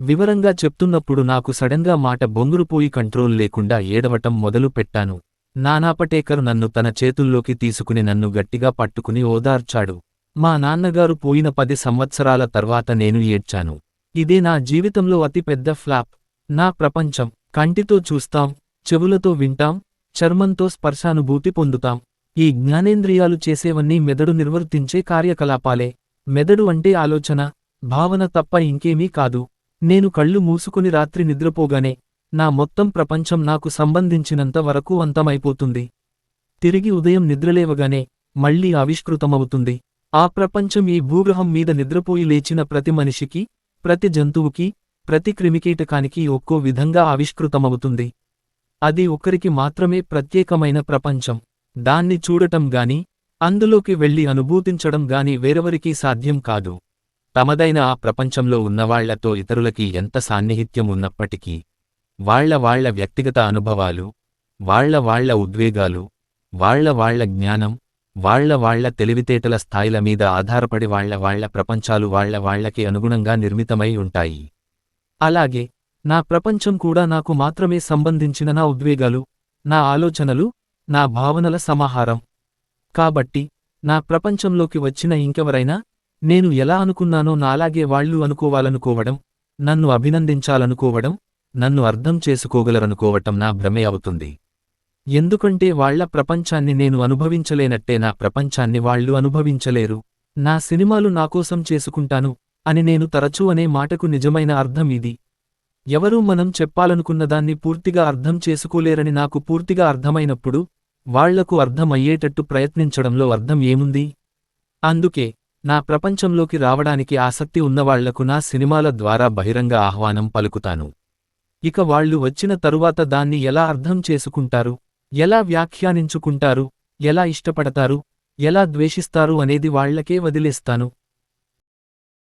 వివరంగా చెప్తున్నప్పుడు నాకు సడన్గా మాట బొంగురుపోయి కంట్రోల్ లేకుండా ఏడవటం మొదలు పెట్టాను. నానాపటేకర్ నన్ను తన చేతుల్లోకి తీసుకుని నన్ను గట్టిగా పట్టుకుని ఓదార్చాడు. మా నాన్నగారు పోయిన పది సంవత్సరాల తర్వాత నేను ఏడ్చాను. ఇదే నా జీవితంలో అతిపెద్ద ఫ్లాప్. నా ప్రపంచం కంటితో చూస్తాం చెవులతో వింటాం చర్మంతో స్పర్శానుభూతి పొందుతాం. ఈ జ్ఞానేంద్రియాలు చేసేవన్నీ మెదడు నిర్వర్తించే కార్యకలాపాలే. మెదడు అంటే ఆలోచన భావన తప్ప ఇంకేమీ కాదు. నేను కళ్ళు మూసుకుని రాత్రి నిద్రపోగానే నా మొత్తం ప్రపంచం నాకు సంబంధించినంత వరకు అంతమైపోతుంది. తిరిగి ఉదయం నిద్రలేవగానే మళ్ళీ ఆవిష్కృతమవుతుంది. ఆ ప్రపంచం ఈ భూగ్రహం మీద నిద్రపోయి లేచిన ప్రతి మనిషికి ప్రతి జంతువుకి ప్రతి క్రిమికీటకానికి ఒక్కో విధంగా ఆవిష్కృతమవుతుంది. అది ఒకరికి మాత్రమే ప్రత్యేకమైన ప్రపంచం. దాన్ని చూడటం గాని అందులోకి వెళ్ళి అనుభూతించడం గాని వేరెవరికీ సాధ్యం కాదు. తమదైన ఆ ప్రపంచంలో ఉన్నవాళ్ళతో ఇతరులకి ఎంత సాన్నిహిత్యం ఉన్నప్పటికీ వాళ్ళ వాళ్ళ వ్యక్తిగత అనుభవాలు వాళ్ళ వాళ్ళ ఉద్వేగాలు వాళ్ళ వాళ్ళ జ్ఞానం వాళ్ళ వాళ్ళ తెలివితేటల స్థాయిల మీద ఆధారపడి వాళ్ళ వాళ్ళ ప్రపంచాలు వాళ్ళ వాళ్ళకి అనుగుణంగా నిర్మితమై ఉంటాయి. అలాగే నా ప్రపంచం కూడా నాకు మాత్రమే సంబంధించిన నా ఉద్వేగాలు నా ఆలోచనలు నా భావనల సమాహారం. కాబట్టి నా ప్రపంచంలోకి వచ్చిన ఇంకెవరైనా నేను ఎలా అనుకున్నానో నాలాగే వాళ్ళు అనుకోవాలనుకోవడం నన్ను అభినందించాలనుకోవడం నన్ను అర్థం చేసుకోగలరనుకోవటం నా భ్రమే అవుతుంది. ఎందుకంటే వాళ్ళ ప్రపంచాన్ని నేను అనుభవించలేనట్టే నా ప్రపంచాన్ని వాళ్ళు అనుభవించలేరు. నా సినిమాలు నాకోసం చేసుకుంటాను అని నేను తరచూ అనే మాటకు నిజమైన అర్థం ఇది. ఎవరూ మనం చెప్పాలనుకున్నదాన్ని పూర్తిగా అర్థం చేసుకోలేరని నాకు పూర్తిగా అర్థమైనప్పుడు వాళ్ళకు అర్థం అయ్యేటట్టు ప్రయత్నించడంలో అర్థం ఏముంది? అందుకే నా ప్రపంచంలోకి రావడానికి ఆసక్తి ఉన్నవాళ్ళకు నా సినిమాల ద్వారా బహిరంగ ఆహ్వానం పలుకుతాను. ఇక వాళ్ళు వచ్చిన తరువాత దాన్ని ఎలా అర్థం చేసుకుంటారు? ఎలా వ్యాఖ్యానించుకుంటారు? ఎలా ఇష్టపడతారు? ఎలా ద్వేషిస్తారు అనేది వాళ్ళకే వదిలేస్తాను.